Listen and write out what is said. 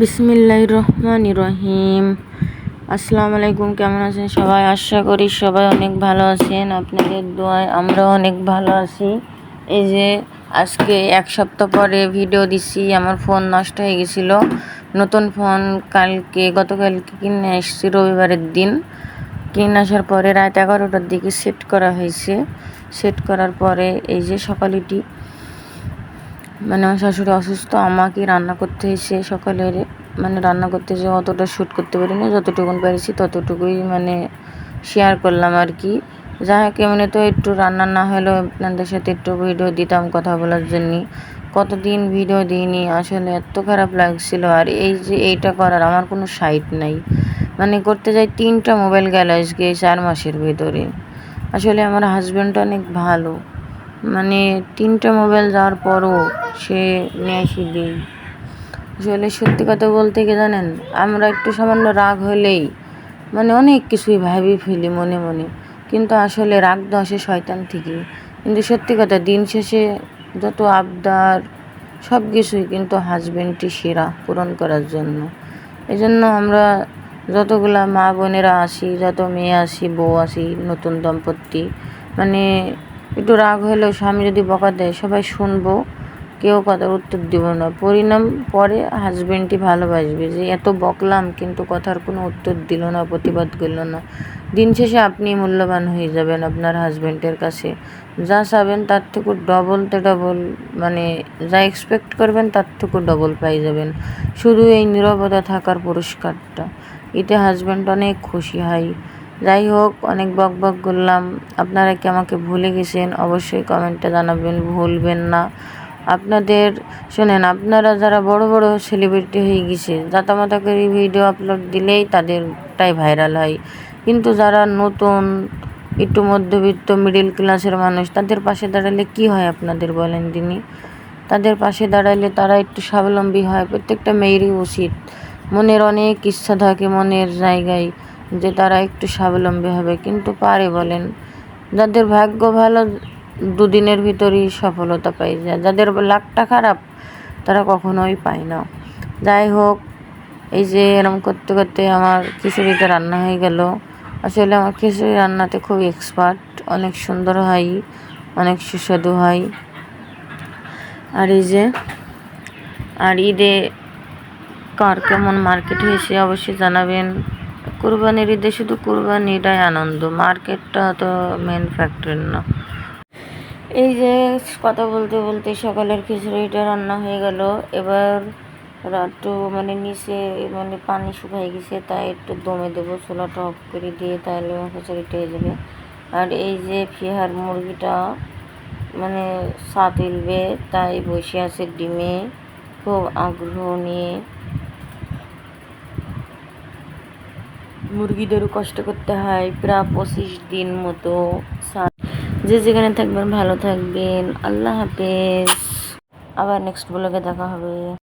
বিসমিল্লাহ রহমান রহিম আসসালামু আলাইকুম কেমন আছেন সবাই? আশা করি সবাই অনেক ভালো আছেন। আপনাদের দোয়ায় আমরাও অনেক ভালো আছি। এই যে আজকে এক সপ্তাহ পরে ভিডিও দিছি, আমার ফোন নষ্ট হয়ে গেছিল। নতুন ফোন কালকে, গতকালকে কিনে এসেছি, রবিবারের দিন। কিনে আসার পরে রাত এগারোটার দিকে সেট করা হয়েছে। সেট করার পরে এই যে সকালেটি মানে আমার শাশুড়ি অসুস্থ, আমাকে রান্না করতে হয়েছে সকালের মানে রান্না করতে এসে অতটা শ্যুট করতে পারিনি। যতটুকুন পেরেছি ততটুকুই মানে শেয়ার করলাম আর কি। যাই হোক, এমনি তো একটু রান্না না হলেও আপনাদের সাথে একটু ভিডিও দিতাম কথা বলার জন্য। কতদিন ভিডিও দিইনি, আসলে এত খারাপ লাগছিল। আর এই যে এইটা করার আমার কোনো সাইট নাই। মানে করতে যাই তিনটা মোবাইল গেল আজকে চার মাসের ভিতরে। আসলে আমার হাজব্যান্ডটা অনেক ভালো। মানে তিনটা মোবাইল যাওয়ার পরও সে নিয়ে এসে দিই আসলে সত্যি কথা বলতে কি জানেন, আমরা একটু সামান্য রাগ হলেই মানে অনেক কিছুই ভাবি ফেলি মনে মনে, কিন্তু আসলে রাগ তো আসে শয়তান থেকেই কিন্তু সত্যি কথা দিন শেষে যত আবদার, সব কিছুই কিন্তু হাজব্যান্ডটি সেরা পূরণ করার জন্য। এই জন্য আমরা যতগুলা মা বোনেরা আসি, যত মেয়ে আসি, বউ আসি, নতুন দম্পতি মানে একটু রাগ হলেও স্বামী যদি বকা দেয়, সবাই শুনব, কেউ কথার উত্তর দিব না। পরিণাম পরে হাজবেন্ডটি ভালোবাসবে যে, এত বকলাম, কিন্তু কথার কোনো উত্তর দিল না, প্রতিবাদ করল না। দিন শেষে আপনি মূল্যবান হয়ে যাবেন আপনার হাজব্যান্ডের কাছে। যা চাবেন, তার থেকে ডবল তে ডবল মানে যা এক্সপেক্ট করবেন, তার থেকে ডবল পাই যাবেন। শুধু এই নিরবতা থাকার পুরস্কারটা। এতে হাজব্যান্ড অনেক খুশি হয়। যাই হোক, অনেক বক বক করলাম। আপনারা কি আমাকে ভুলে গেছেন? অবশ্যই কমেন্টে জানাবেন, ভুলবেন না। আপনাদের, শোনেন, আপনারা যারা বড় বড় সেলিব্রিটি হয়ে গেছে জাতামাতা করে ভিডিও আপলোড দিলেই তাদেরটাই ভাইরাল হয়। কিন্তু যারা নতুন, একটু মধ্যবিত্ত মিডিল ক্লাসের মানুষ, তাদের পাশে দাঁড়ালে কি হয় আপনাদের বলেন তিনি? তাদের পাশে দাঁড়ালে তারা একটু স্বাবলম্বী হয়, প্রত্যেকটা মেয়েরই উচিত। মনের অনেক ইচ্ছা থাকে, মনের জায়গায়। যে তারা একটু স্বাবলম্বী হবে, কিন্তু পারে বলেন। যাদের ভাগ্য ভালো, দুদিনের ভিতরেই সফলতা পাই যায় যাদের লাকটা খারাপ, তারা কখনোই পায় না। যাই হোক, এই যে এরম করতে করতে আমার খিচুড়িটা রান্না হয়ে গেল। আসলে আমার খিচুড়ি রান্নাতে খুব এক্সপার্ট অনেক সুন্দর হয়, অনেক সুস্বাদু হয়। আর এই যে, আর ঈদে কার কেমন মার্কেট হয়েছে অবশ্যই জানাবেন। কুরবানির ঈদে শুধু কুরবানিটাই আনন্দ, মার্কেটটা তো মেন ফ্যাক্টর না। এই যে কথা বলতে বলতে সকালের খিচুড়িটা রান্না হয়ে গেল। এবার একটু মানে নিচে মানে পানি শুকাই গেছে, তাই একটু দমে দেবো, চুলাটা অফ করে দিয়ে তাহলে খিচুড়িটা হয়ে যাবে। আর এই যে ফিহার মুরগিটা মানে সা তাই বসে আছে ডিমে, খুব আগ্রহ নিয়ে। মুরগিদেরও কষ্ট করতে হয়, প্রায় পঁচিশ দিন মতো। যে যেখানে থাকবেন, ভালো থাকবেন। আল্লাহ হাফেজ। আবার নেক্সট ব্লগে দেখা হবে।